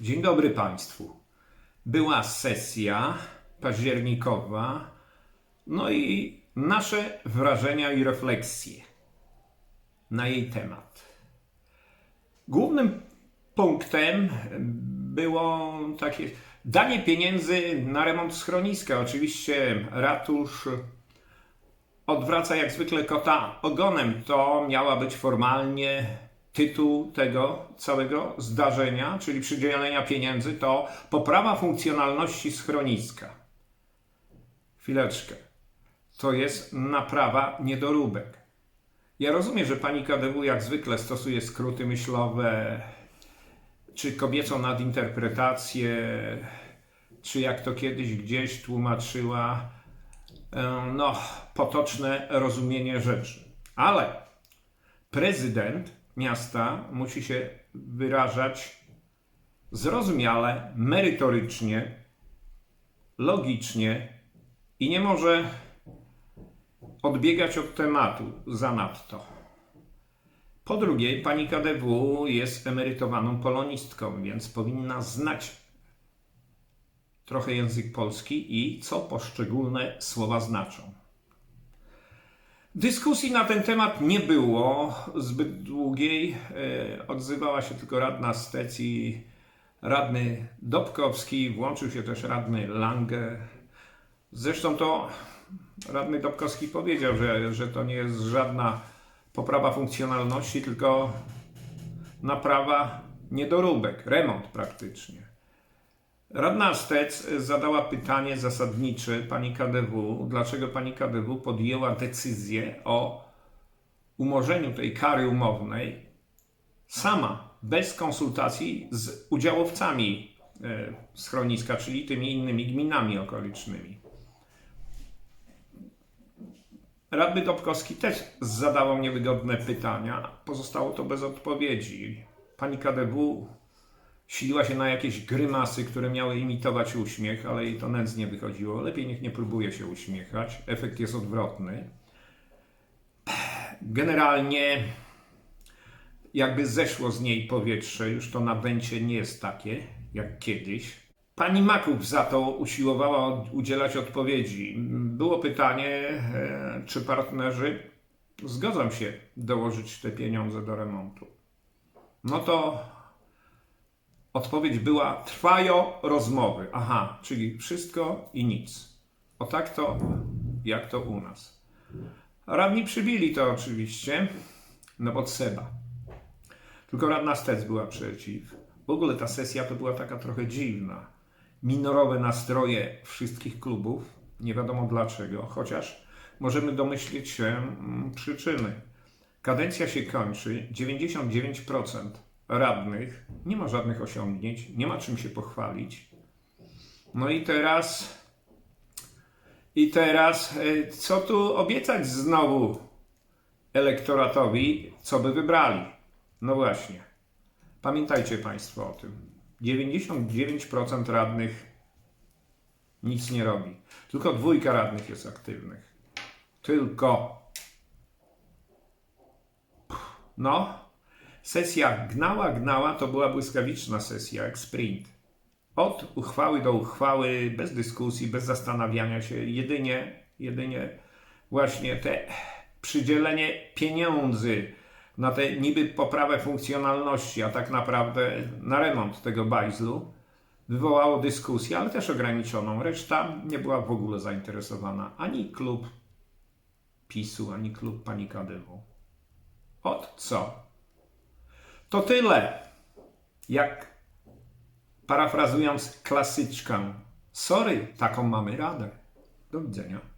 Dzień dobry Państwu. Była sesja październikowa, no i nasze wrażenia i refleksje na jej temat. Głównym punktem było takie danie pieniędzy na remont schroniska. Oczywiście ratusz odwraca jak zwykle kota ogonem. To miała być formalnie tytuł tego całego zdarzenia, czyli przydzielenia pieniędzy, to poprawa funkcjonalności schroniska. Chwileczkę. To jest naprawa niedoróbek. Ja rozumiem, że pani KDW jak zwykle stosuje skróty myślowe, czy kobiecą nadinterpretację, czy jak to kiedyś gdzieś tłumaczyła, e, no, potoczne rozumienie rzeczy. Ale prezydent miasta musi się wyrażać zrozumiale, merytorycznie, logicznie i nie może odbiegać od tematu zanadto. Po drugie, pani KDW jest emerytowaną polonistką, więc powinna znać trochę język polski i co poszczególne słowa znaczą. Dyskusji na ten temat nie było zbyt długiej. E, Odzywała się tylko radna Stec i radny Dobkowski, włączył się też radny Lange. Zresztą to radny Dobkowski powiedział, że, że to nie jest żadna poprawa funkcjonalności, tylko naprawa niedoróbek, remont praktycznie. Radna Stec zadała pytanie zasadnicze pani KDW, dlaczego pani KDW podjęła decyzję o umorzeniu tej kary umownej sama, bez konsultacji z udziałowcami e, schroniska, czyli tymi innymi gminami okolicznymi. Radny Dobkowski też zadawał niewygodne pytania, pozostało to bez odpowiedzi. Pani KDW siliła się na jakieś grymasy, które miały imitować uśmiech, ale jej to nędznie wychodziło. Lepiej niech nie próbuje się uśmiechać. Efekt jest odwrotny. Generalnie jakby zeszło z niej powietrze, już to nadęcie nie jest takie jak kiedyś. Pani Maków za to usiłowała udzielać odpowiedzi. Było pytanie, e, czy partnerzy zgodzą się dołożyć te pieniądze do remontu. No to Odpowiedź była: trwają rozmowy. Aha, czyli wszystko i nic. O tak to, jak to u nas. Radni przybili to oczywiście, no bo trzeba. Tylko radna Stec była przeciw. W ogóle ta sesja to była taka trochę dziwna. Minorowe nastroje wszystkich klubów, nie wiadomo dlaczego, chociaż możemy domyślić się mm, przyczyny. Kadencja się kończy, 99% radnych nie ma żadnych osiągnięć, nie ma czym się pochwalić. No i teraz, i teraz, e, co tu obiecać znowu elektoratowi, co by wybrali? No właśnie. Pamiętajcie Państwo o tym. 99% radnych nic nie robi. Tylko dwójka radnych jest aktywnych. Tylko. No, sesja gnała, gnała, to była błyskawiczna sesja, jak sprint. Od uchwały do uchwały, bez dyskusji, bez zastanawiania się, jedynie, jedynie właśnie te przydzielenie pieniędzy na tę niby poprawę funkcjonalności, a tak naprawdę na remont tego bajzlu, wywołało dyskusję, ale też ograniczoną. Reszta nie była w ogóle zainteresowana. Ani klub PiSu, ani klub pani KDW. Od co? To tyle. Jak parafrazując klasyczkę. Sorry, taką mamy radę. Do widzenia.